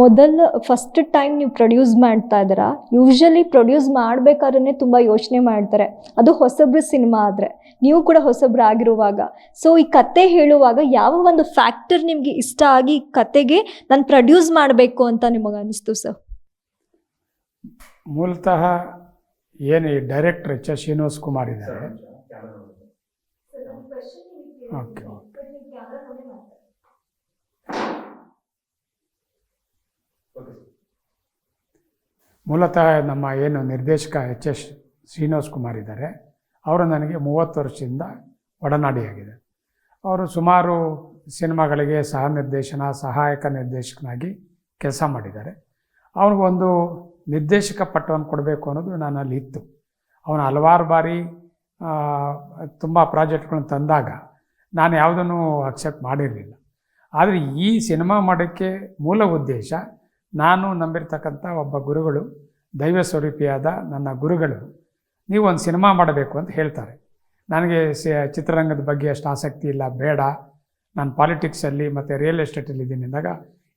ಮೊದಲ first time ನೀವು produce ಮಾಡ್ತಾ ಇದ್ದೀರಾ ಯೂಶ್ವಲಿ ಪ್ರೊಡ್ಯೂಸ್ ಮಾಡ್ಬೇಕಾದ್ರೆ ತುಂಬ ಯೋಚನೆ ಮಾಡ್ತಾರೆ. ಅದು ಹೊಸಬ್ರ ಸಿನಿಮಾ ಆದರೆ ನೀವು ಕೂಡ ಹೊಸಬ್ರು ಆಗಿರುವಾಗ. ಸೊ ಈ ಕತೆ ಹೇಳುವಾಗ ಯಾವ ಒಂದು ಫ್ಯಾಕ್ಟರ್ ನಿಮಗೆ ಇಷ್ಟ ಆಗಿ ಈ ಕತೆಗೆ ನಾನು ಪ್ರೊಡ್ಯೂಸ್ ಮಾಡಬೇಕು ಅಂತ ನಿಮಗೆ ಅನಿಸ್ತು ಸರ್ ಮೂಲತಃ ಏನು ಈ director H S Srinivas Kumar ಇದ್ದಾರೆ. ಓಕೆ ಮೂಲತಃ ನಮ್ಮ ಏನು ನಿರ್ದೇಶಕ ಎಚ್ ಎಸ್ ಶ್ರೀನಿವಾಸ್ ಕುಮಾರ್ ಇದ್ದಾರೆ. ಅವರು ನನಗೆ ಮೂವತ್ತು ವರ್ಷದಿಂದ ಒಡನಾಡಿಯಾಗಿದೆ. ಅವರು ಸುಮಾರು ಸಿನಿಮಾಗಳಿಗೆ ಸಹ ನಿರ್ದೇಶನ ಸಹಾಯಕ ನಿರ್ದೇಶಕನಾಗಿ ಕೆಲಸ ಮಾಡಿದ್ದಾರೆ. ಅವನಿಗೊಂದು ನಿರ್ದೇಶಕ ಪಟ್ಟವನ್ನು ಕೊಡಬೇಕು ಅನ್ನೋದು ನನ್ನಲ್ಲಿ ಇತ್ತು. ಅವನು ಹಲವಾರು ಬಾರಿ ತುಂಬ ಪ್ರಾಜೆಕ್ಟ್ಗಳನ್ನ ತಂದಾಗ ನಾನು ಯಾವುದನ್ನು ಅಕ್ಸೆಪ್ಟ್ ಮಾಡಿರಲಿಲ್ಲ. ಆದರೆ ಈ ಸಿನಿಮಾ ಮಾಡೋಕ್ಕೆ ಮೂಲ ಉದ್ದೇಶ ನಾನು ನಂಬಿರ್ತಕ್ಕಂಥ ಒಬ್ಬ ಗುರುಗಳು, ದೈವ ಸ್ವರೂಪಿಯಾದ ನನ್ನ ಗುರುಗಳು, ನೀವು ಒಂದು ಸಿನಿಮಾ ಮಾಡಬೇಕು ಅಂತ ಹೇಳ್ತಾರೆ. ನನಗೆ ಚಿತ್ರರಂಗದ ಬಗ್ಗೆ ಅಷ್ಟು ಆಸಕ್ತಿ ಇಲ್ಲ, ಬೇಡ. ನಾನು ಪಾಲಿಟಿಕ್ಸಲ್ಲಿ ಮತ್ತು ರಿಯಲ್ ಎಸ್ಟೇಟಲ್ಲಿ ಇದ್ದೀನಿ ಅಂದಾಗ,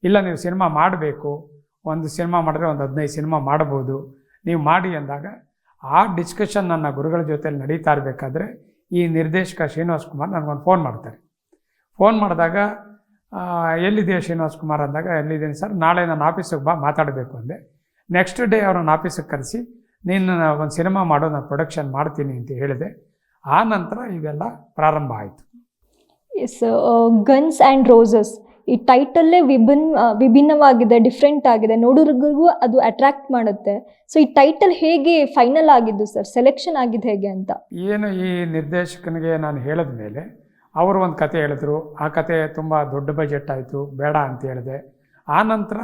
ಇಲ್ಲ ನೀವು ಸಿನಿಮಾ ಮಾಡಬೇಕು, ಒಂದು ಸಿನಿಮಾ ಮಾಡಿದ್ರೆ ಒಂದು ಹದಿನೈದು ಸಿನಿಮಾ ಮಾಡ್ಬೋದು, ನೀವು ಮಾಡಿ ಅಂದಾಗ, ಆ ಡಿಸ್ಕಷನ್ ನನ್ನ ಗುರುಗಳ ಜೊತೆಲಿ ನಡೀತಾ ಇರಬೇಕಾದ್ರೆ ಈ ನಿರ್ದೇಶಕ ಶ್ರೀನಿವಾಸ್ ಕುಮಾರ್ ನನಗೊಂದು ಫೋನ್ ಮಾಡ್ತಾರೆ. ಫೋನ್ ಮಾಡಿದಾಗ ಎಲ್ಲಿದೆಯಾ ಶ್ರೀನಿವಾಸ್ ಕುಮಾರ್ ಅಂದಾಗ ಎಲ್ಲಿದ್ದೀನಿ ಸರ್ ನಾಳೆ ನಾನು ಆಫೀಸಿಗೆ ಬಾ ಮಾತಾಡಬೇಕು ಅಂದೆ. ನೆಕ್ಸ್ಟ್ ಡೇ ಅವ್ರನ್ನ ಆಫೀಸಿಗೆ ಕರೆಸಿ ನೀನು ಒಂದು ಸಿನಿಮಾ ಮಾಡೋ ನಾನು ಪ್ರೊಡಕ್ಷನ್ ಮಾಡ್ತೀನಿ ಅಂತ ಹೇಳಿದೆ. ಆ ನಂತರ ಇದೆಲ್ಲ ಪ್ರಾರಂಭ ಆಯಿತು. ಎಸ್ ಗನ್ಸ್ ಆ್ಯಂಡ್ ರೋಸಸ್ ಈ ಟೈಟಲ್ಲೇ ವಿಭಿನ್ ವಿಭಿನ್ನವಾಗಿದೆ ಡಿಫ್ರೆಂಟ್ ಆಗಿದೆ. ನೋಡೋರಿಗೂ ಅದು ಅಟ್ರಾಕ್ಟ್ ಮಾಡುತ್ತೆ. ಸೊ ಈ ಟೈಟಲ್ ಹೇಗೆ ಫೈನಲ್ ಆಗಿದ್ದು ಸರ್ ಸೆಲೆಕ್ಷನ್ ಆಗಿದ್ದು ಹೇಗೆ ಅಂತ? ಏನು ಈ ನಿರ್ದೇಶಕನಿಗೆ ನಾನು ಹೇಳಿದ ಮೇಲೆ ಅವರು ಒಂದು ಕತೆ ಹೇಳಿದ್ರು, ಆ ಕತೆ ತುಂಬ ದೊಡ್ಡ ಬಜೆಟ್ ಆಯಿತು, ಬೇಡ ಅಂತ ಹೇಳಿದೆ. ಆ ನಂತರ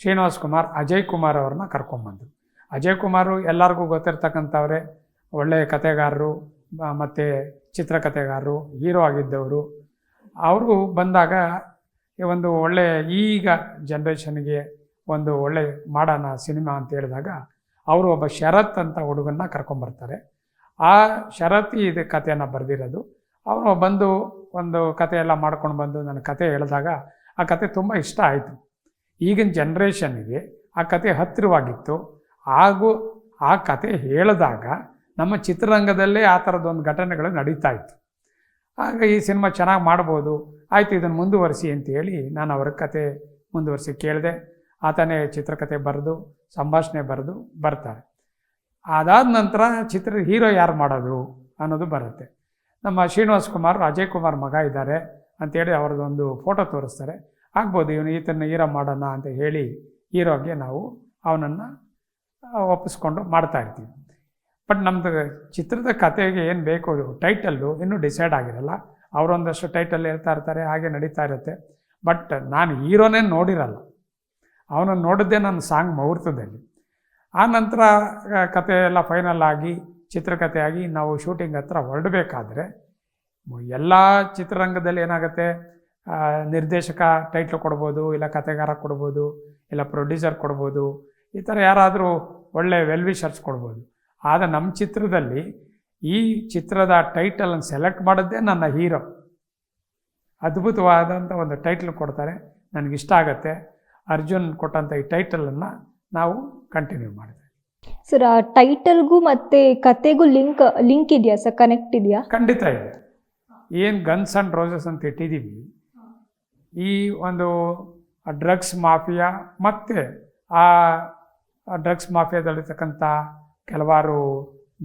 ಶ್ರೀನಿವಾಸ್ ಕುಮಾರ್ ಅಜಯ್ ಕುಮಾರ್ ಅವ್ರನ್ನ ಕರ್ಕೊಂಬಂದರು ಅಜಯ್ ಕುಮಾರು ಎಲ್ಲರಿಗೂ ಗೊತ್ತಿರ್ತಕ್ಕಂಥವ್ರೆ ಒಳ್ಳೆಯ ಕತೆಗಾರರು ಮತ್ತು ಚಿತ್ರಕಥೆಗಾರರು ಹೀರೋ ಆಗಿದ್ದವರು. ಅವರು ಬಂದಾಗ ಒಂದು ಒಳ್ಳೆಯ ಈಗ ಜನ್ರೇಷನ್ಗೆ ಒಂದು ಒಳ್ಳೆ ಮಾಡೋಣ ಸಿನಿಮಾ ಅಂತ ಹೇಳಿದಾಗ ಅವರು ಒಬ್ಬ ಶರತ್ ಅಂತ ಹುಡುಗನ್ನ ಕರ್ಕೊಂಬರ್ತಾರೆ ಆ ಶರತ್ ಇದು ಕಥೆಯನ್ನು ಬರೆದಿರೋದು. ಅವನು ಬಂದು ಒಂದು ಕತೆ ಎಲ್ಲ ಮಾಡ್ಕೊಂಡು ಬಂದು ನನ್ನ ಕತೆ ಹೇಳಿದಾಗ ಆ ಕತೆ ತುಂಬ ಇಷ್ಟ ಆಯಿತು. ಈಗಿನ ಜನ್ರೇಷನ್ಗೆ ಆ ಕತೆ ಹತ್ತಿರವಾಗಿತ್ತು. ಹಾಗೂ ಆ ಕತೆ ಹೇಳಿದಾಗ ನಮ್ಮ ಚಿತ್ರರಂಗದಲ್ಲೇ ಆ ಥರದ್ದೊಂದು ಘಟನೆಗಳು ನಡೀತಾ ಇತ್ತು. ಆಗ ಈ ಸಿನಿಮಾ ಚೆನ್ನಾಗಿ ಮಾಡ್ಬೋದು, ಆಯಿತು ಇದನ್ನು ಮುಂದುವರಿಸಿ ಅಂತೇಳಿ ನಾನು ಅವ್ರ ಕತೆ ಮುಂದುವರಿಸಿ ಕೇಳಿದೆ. ಆತನೇ ಚಿತ್ರಕಥೆ ಬರೆದು, ಸಂಭಾಷಣೆ ಬರೆದು ಬರ್ತಾರೆ. ಅದಾದ ನಂತರ ಚಿತ್ರ ಹೀರೋ ಯಾರು ಮಾಡೋದು ಅನ್ನೋದು ಬರುತ್ತೆ. ನಮ್ಮ ಶ್ರೀನಿವಾಸ್ ಕುಮಾರ್ ರಾಜೇ ಕುಮಾರ್ ಮಗ ಇದ್ದಾರೆ ಅಂತೇಳಿ ಅವ್ರದ್ದೊಂದು ಫೋಟೋ ತೋರಿಸ್ತಾರೆ. ಆಗ್ಬೋದು ಇವನು ಈತನ ಹೀರೋ ಮಾಡೋಣ ಅಂತ ಹೇಳಿ ಹೀರೋಗೆ ನಾವು ಅವನನ್ನು ಒಪ್ಪಿಸ್ಕೊಂಡು ಮಾಡ್ತಾ ಇರ್ತೀವಿ. ಬಟ್ ನಮ್ಮದು ಚಿತ್ರದ ಕಥೆಗೆ ಏನು ಬೇಕು, ಟೈಟಲ್ಲು ಇನ್ನೂ ಡಿಸೈಡ್ ಆಗಿರಲ್ಲ. ಅವರೊಂದಷ್ಟು ಟೈಟಲ್ ಹೇಳ್ತಾ ಇರ್ತಾರೆ, ಹಾಗೆ ನಡೀತಾ ಇರುತ್ತೆ. ಬಟ್ ನಾನು ಹೀರೋನೇ ನೋಡಿರಲ್ಲ. ಅವನನ್ನು ನೋಡಿದ್ದೆ ನನ್ನ ಸಾಂಗ್ ಮುಹೂರ್ತದಲ್ಲಿ. ಆ ನಂತರ ಕತೆ ಎಲ್ಲ ಫೈನಲ್ ಆಗಿ ಚಿತ್ರಕಥೆ ಆಗಿ ನಾವು ಶೂಟಿಂಗ್ ಹತ್ರ ಹೊರಡಬೇಕಾದ್ರೆ ಎಲ್ಲ ಚಿತ್ರರಂಗದಲ್ಲಿ ಏನಾಗುತ್ತೆ ನಿರ್ದೇಶಕ ಟೈಟ್ಲ್ ಕೊಡ್ಬೋದು, ಇಲ್ಲ ಕಥೆಗಾರ ಕೊಡ್ಬೋದು, ಇಲ್ಲ ಪ್ರೊಡ್ಯೂಸರ್ ಕೊಡ್ಬೋದು, ಈ ಥರ ಯಾರಾದರೂ ಒಳ್ಳೆ ವೆಲ್ವಿಷರ್ಸ್ ಕೊಡ್ಬೋದು. ಆದರೆ ನಮ್ಮ ಚಿತ್ರದಲ್ಲಿ ಈ ಚಿತ್ರದ ಟೈಟಲನ್ನು ಸೆಲೆಕ್ಟ್ ಮಾಡೋದೇ ನನ್ನ ಹೀರೋ ಅದ್ಭುತವಾದಂಥ ಒಂದು ಟೈಟ್ಲ್ ಕೊಡ್ತಾರೆ. ನನಗಿಷ್ಟ ಆಗುತ್ತೆ. ಅರ್ಜುನ್ ಕೊಟ್ಟಂಥ ಈ ಟೈಟಲನ್ನು ನಾವು ಕಂಟಿನ್ಯೂ ಮಾಡಿದ್ವಿ ಸರ್ ಆ ಟೈಟಲ್ಗೂ ಮತ್ತೆ ಕತೆಗೂ ಲಿಂಕ್ ಲಿಂಕ್ ಇದೆಯಾ ಸರ್? ಕನೆಕ್ಟ್ ಇದೆಯಾ? ಖಂಡಿತ ಇದೆ. ಏನು ಗನ್ಸ್ ಅಂಡ್ ರೋಸಸ್ ಅಂತ ಇಟ್ಟಿದ್ದೀವಿ, ಈ ಒಂದು ಡ್ರಗ್ಸ್ ಮಾಫಿಯಾ ಮತ್ತು ಆ ಡ್ರಗ್ಸ್ ಮಾಫಿಯಾದಲ್ಲಿರ್ತಕ್ಕಂಥ ಕೆಲವಾರು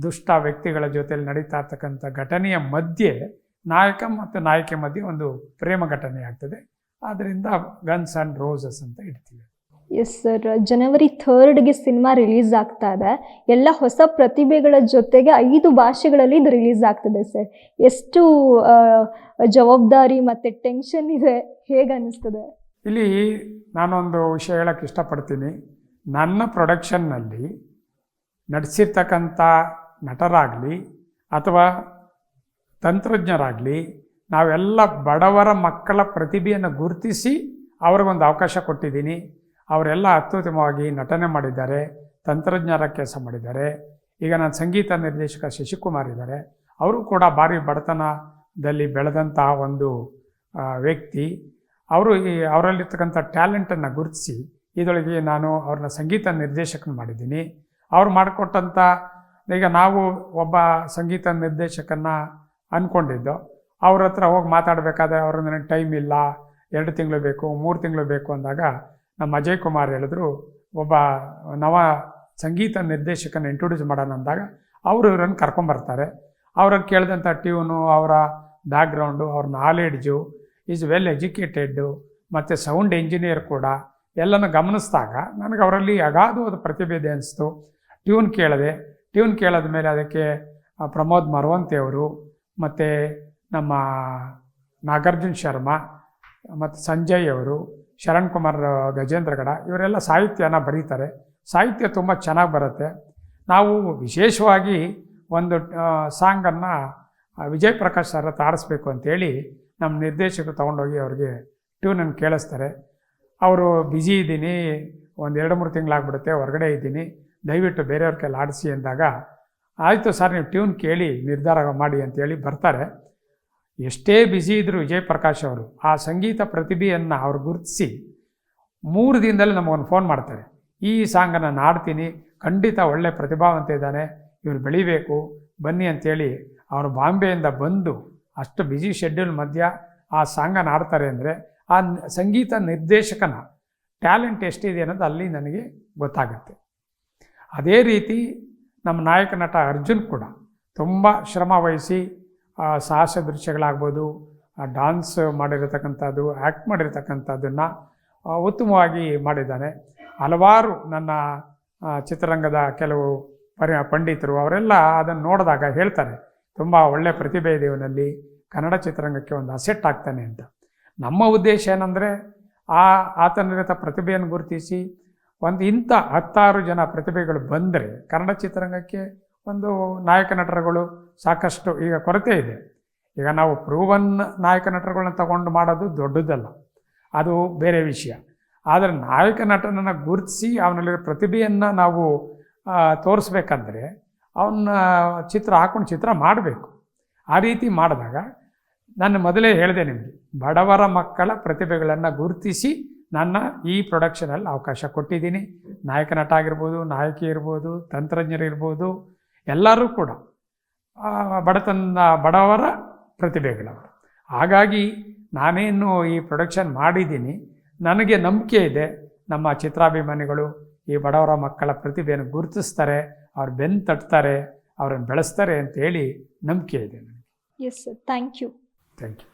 ದುಷ್ಟ ವ್ಯಕ್ತಿಗಳ ಜೊತೆಯಲ್ಲಿ ನಡೀತಾ ಇರ್ತಕ್ಕಂಥ ಘಟನೆಯ ಮಧ್ಯೆ, ನಾಯಕ ಮತ್ತು ನಾಯಕಿ ಮಧ್ಯೆ ಒಂದು ಪ್ರೇಮ ಘಟನೆ ಆಗ್ತದೆ. ಆದ್ದರಿಂದ ಗನ್ಸ್ ಆ್ಯಂಡ್ ರೋಸಸ್ ಅಂತ ಇಡ್ತೀವಿ. ಎಸ್, ಸರ್, ಜನವರಿ ಥರ್ಡ್ಗೆ ಸಿನಿಮಾ ರಿಲೀಸ್ ಆಗ್ತಾ ಇದೆ. ಎಲ್ಲ ಹೊಸ ಪ್ರತಿಭೆಗಳ ಜೊತೆಗೆ ಐದು ಭಾಷೆಗಳಲ್ಲಿ ಇದು ರಿಲೀಸ್ ಆಗ್ತದೆ, ಸರ್. ಎಷ್ಟು ಜವಾಬ್ದಾರಿ ಮತ್ತು ಟೆನ್ಷನ್ ಇದೆ, ಹೇಗೆ ಅನ್ನಿಸ್ತದೆ ಇಲ್ಲಿ ನಾನೊಂದು ವಿಷಯ ಹೇಳಕ್ಕೆ ಇಷ್ಟಪಡ್ತೀನಿ. ನನ್ನ ಪ್ರೊಡಕ್ಷನ್ನಲ್ಲಿ ನಡೆಸಿರ್ತಕ್ಕಂಥ ನಟರಾಗಲಿ ಅಥವಾ ತಂತ್ರಜ್ಞರಾಗಲಿ ನಾವೆಲ್ಲ ಬಡವರ ಮಕ್ಕಳ ಪ್ರತಿಭೆಯನ್ನು ಗುರುತಿಸಿ ಅವ್ರಿಗೊಂದು ಅವಕಾಶ ಕೊಟ್ಟಿದ್ದೀನಿ. ಅವರೆಲ್ಲ ಅತ್ಯುತ್ತಮವಾಗಿ ನಟನೆ ಮಾಡಿದ್ದಾರೆ ತಂತ್ರಜ್ಞರ ಕೆಲಸ ಮಾಡಿದ್ದಾರೆ. ಈಗ ನಾನು ಸಂಗೀತ ನಿರ್ದೇಶಕ ಶಶಿಕುಮಾರ್ ಇದ್ದಾರೆ. ಅವರು ಕೂಡ ಭಾರಿ ಬಡತನದಲ್ಲಿ ಬೆಳೆದಂತಹ ಒಂದು ವ್ಯಕ್ತಿ. ಅವರು ಈ, ಅವರಲ್ಲಿರ್ತಕ್ಕಂಥ ಟ್ಯಾಲೆಂಟನ್ನು ಗುರುತಿಸಿ ಇದರೊಳಗೆ ನಾನು ಅವ್ರನ್ನ ಸಂಗೀತ ನಿರ್ದೇಶಕನ ಮಾಡಿದ್ದೀನಿ. ಅವ್ರು ಮಾಡಿಕೊಟ್ಟಂಥ ಈಗ ನಾವು ಒಬ್ಬ ಸಂಗೀತ ನಿರ್ದೇಶಕನ ಅಂದ್ಕೊಂಡಿದ್ದು ಅವ್ರ ಹತ್ರ ಹೋಗಿ ಮಾತಾಡಬೇಕಾದ್ರೆ ಅವ್ರ ನನಗೆ ಟೈಮ್ ಇಲ್ಲ, ಎರಡು ತಿಂಗಳು ಬೇಕು, ಮೂರು ತಿಂಗಳು ಬೇಕು ಅಂದಾಗ ನಮ್ಮ ಅಜಯ್ ಕುಮಾರ್ ಹೇಳಿದ್ರು, ಒಬ್ಬ ನವ ಸಂಗೀತ ನಿರ್ದೇಶಕನ ಇಂಟ್ರೊಡ್ಯೂಸ್ ಮಾಡೋಣ ಅಂದಾಗ ಅವರು ಇವರನ್ನು ಕರ್ಕೊಂಬರ್ತಾರೆ ಅವ್ರಿಗೆ ಕೇಳಿದಂಥ ಟ್ಯೂನು ಅವರ ಬ್ಯಾಕ್ಗ್ರೌಂಡು ಅವ್ರ ನಾಲೆಡ್ಜು ಈಸ್ ವೆಲ್ ಎಜುಕೇಟೆಡ್ಡು ಮತ್ತು ಸೌಂಡ್ ಇಂಜಿನಿಯರ್ ಕೂಡ ಎಲ್ಲನೂ ಗಮನಿಸಿದಾಗ ನನಗೆ ಅವರಲ್ಲಿ ಅಗಾಧವಾದ ಪ್ರತಿಭೆ ಇದೆ ಅನಿಸ್ತು. ಟ್ಯೂನ್ ಕೇಳಿದೆ ಟ್ಯೂನ್ ಕೇಳಿದ ಮೇಲೆ ಅದಕ್ಕೆ ಪ್ರಮೋದ್ ಮರವಂತೆಯವರು ಮತ್ತು ನಮ್ಮ ನಾಗಾರ್ಜುನ್ ಶರ್ಮಾ, ಮತ್ತು ಸಂಜಯ್ ಅವರು ಶರಣ್ ಕುಮಾರ್ ಗಜೇಂದ್ರಗಡ ಇವರೆಲ್ಲ ಸಾಹಿತ್ಯನ ಬರೀತಾರೆ. ಸಾಹಿತ್ಯ ತುಂಬ ಚೆನ್ನಾಗಿ ಬರುತ್ತೆ. ನಾವು ವಿಶೇಷವಾಗಿ ಒಂದು ಸಾಂಗನ್ನು ವಿಜಯ್ ಪ್ರಕಾಶ್ ಸರ್ ಹತ್ರ ಆಡಿಸ್ಬೇಕು ನಮ್ಮ ನಿರ್ದೇಶಕರು ತೊಗೊಂಡೋಗಿ ಅವ್ರಿಗೆ ಟ್ಯೂನನ್ನು ಕೇಳಿಸ್ತಾರೆ. ಅವರು ಬ್ಯುಸಿ ಇದ್ದೀನಿ, ಒಂದು ಎರಡು ಮೂರು ತಿಂಗಳಾಗ್ಬಿಡುತ್ತೆ ಹೊರಗಡೆ ಇದ್ದೀನಿ, ದಯವಿಟ್ಟು ಬೇರೆಯವ್ರ ಕೈಲಿ ಆಡಿಸಿ ಅಂದಾಗ, ಆಯಿತು ಸರ್, ನೀವು ಟ್ಯೂನ್ ಕೇಳಿ, ನಿರ್ಧಾರ ಮಾಡಿ ಅಂತೇಳಿ ಬರ್ತಾರೆ. ಎಷ್ಟೇ ಬ್ಯುಸಿ ಇದ್ದರೂ ವಿಜಯ್ ಪ್ರಕಾಶ್ ಅವರು ಆ ಸಂಗೀತ ಪ್ರತಿಭೆಯನ್ನು ಅವ್ರು ಗುರುತಿಸಿ ಮೂರು ದಿನದಲ್ಲಿ ನಮಗೊಂದು ಫೋನ್ ಮಾಡ್ತಾರೆ. ಈ ಸಾಂಗನ್ನು ನಾಡ್ತೀನಿ ಖಂಡಿತ ಒಳ್ಳೆ ಪ್ರತಿಭಾವಂತ ಇದ್ದಾನೆ, ಇವ್ರು ಬೆಳಿಬೇಕು, ಬನ್ನಿ ಅಂತೇಳಿ ಅವರು ಬಾಂಬೆಯಿಂದ ಬಂದು ಅಷ್ಟು ಬ್ಯುಸಿ ಶೆಡ್ಯೂಲ್ ಮಧ್ಯ ಆ ಸಾಂಗನ್ನು ಆಡ್ತಾರೆ ಅಂದರೆ ಆ ಸಂಗೀತ ನಿರ್ದೇಶಕನ ಟ್ಯಾಲೆಂಟ್ ಎಷ್ಟಿದೆ ಅನ್ನೋದು ಅಲ್ಲಿ ನನಗೆ ಗೊತ್ತಾಗುತ್ತೆ. ಅದೇ ರೀತಿ ನಮ್ಮ ನಾಯಕ ನಟ ಅರ್ಜುನ್ ಕೂಡ ತುಂಬ ಶ್ರಮ ವಹಿಸಿ ಸಾಹಸ ದೃಶ್ಯಗಳಾಗ್ಬೋದು ಡಾನ್ಸ್ ಮಾಡಿರತಕ್ಕಂಥದ್ದು ಆ್ಯಕ್ಟ್ ಮಾಡಿರತಕ್ಕಂಥದ್ದನ್ನು ಉತ್ತಮವಾಗಿ ಮಾಡಿದ್ದಾನೆ. ಹಲವಾರು ನನ್ನ ಚಿತ್ರರಂಗದ ಕೆಲವು ಪರಿ, ಪಂಡಿತರು ಅವರೆಲ್ಲ ಅದನ್ನು ನೋಡಿದಾಗ ಹೇಳ್ತಾರೆ, ತುಂಬ ಒಳ್ಳೆಯ ಪ್ರತಿಭೆ ಇದೆ ಇವನಲ್ಲಿ, ಕನ್ನಡ ಚಿತ್ರರಂಗಕ್ಕೆ ಒಂದು ಅಸೆಟ್ ಆಗ್ತಾನೆ ಅಂತ. ನಮ್ಮ ಉದ್ದೇಶ ಏನಂದರೆ, ಆ ಆತನಿರತ ಪ್ರತಿಭೆಯನ್ನು ಗುರುತಿಸಿ, ಒಂದು ಇಂಥ ಹತ್ತಾರು ಜನ ಪ್ರತಿಭೆಗಳು ಬಂದರೆ, ಕನ್ನಡ ಚಿತ್ರರಂಗಕ್ಕೆ ಒಂದು ನಾಯಕ ನಟರುಗಳು ಸಾಕಷ್ಟು ಈಗ ಕೊರತೆ ಇದೆ. ಈಗ ನಾವು ಪ್ರೂವನ್ ನಾಯಕ ನಟರುಗಳನ್ನ ತಗೊಂಡು ಮಾಡೋದು ದೊಡ್ಡದಲ್ಲ. ಅದು ಬೇರೆ ವಿಷಯ. ಆದರೆ ನಾಯಕ ನಟನನ್ನು ಗುರುತಿಸಿ ಅವನಲ್ಲಿರೋ ಪ್ರತಿಭೆಯನ್ನು ನಾವು ತೋರಿಸ್ಬೇಕಂದ್ರೆ ಅವನ್ನ ಚಿತ್ರ ಹಾಕೊಂಡು ಚಿತ್ರ ಮಾಡಬೇಕು. ಆ ರೀತಿ ಮಾಡಿದಾಗ ನಾನು ಮೊದಲೇ ಹೇಳಿದೆ ನಿಮಗೆ, ಬಡವರ ಮಕ್ಕಳ ಪ್ರತಿಭೆಗಳನ್ನು ಗುರುತಿಸಿ ನನ್ನ ಈ ಪ್ರೊಡಕ್ಷನಲ್ಲಿ ಅವಕಾಶ ಕೊಟ್ಟಿದ್ದೀನಿ. ನಾಯಕ ನಟ ಆಗಿರ್ಬೋದು, ನಾಯಕಿ ಇರ್ಬೋದು ತಂತ್ರಜ್ಞರಿರ್ಬೋದು ಎಲ್ಲರೂ ಕೂಡ ಬಡತನ ಬಡವರ ಪ್ರತಿಭೆಗಳವರು ಹಾಗಾಗಿ ನಾನೇನು ಈ ಪ್ರೊಡಕ್ಷನ್ ಮಾಡಿದ್ದೀನಿ. ನನಗೆ ನಂಬಿಕೆ ಇದೆ. ನಮ್ಮ ಚಿತ್ರಾಭಿಮಾನಿಗಳು ಈ ಬಡವರ ಮಕ್ಕಳ ಪ್ರತಿಭೆಯನ್ನು ಗುರುತಿಸ್ತಾರೆ ಅವ್ರು ಬೆನ್ನು ತಟ್ತಾರೆ ಅವ್ರನ್ನ ಬೆಳೆಸ್ತಾರೆ ಅಂತೇಳಿ ನಂಬಿಕೆ ಇದೆ ನನಗೆ. Yes sir thank you thank you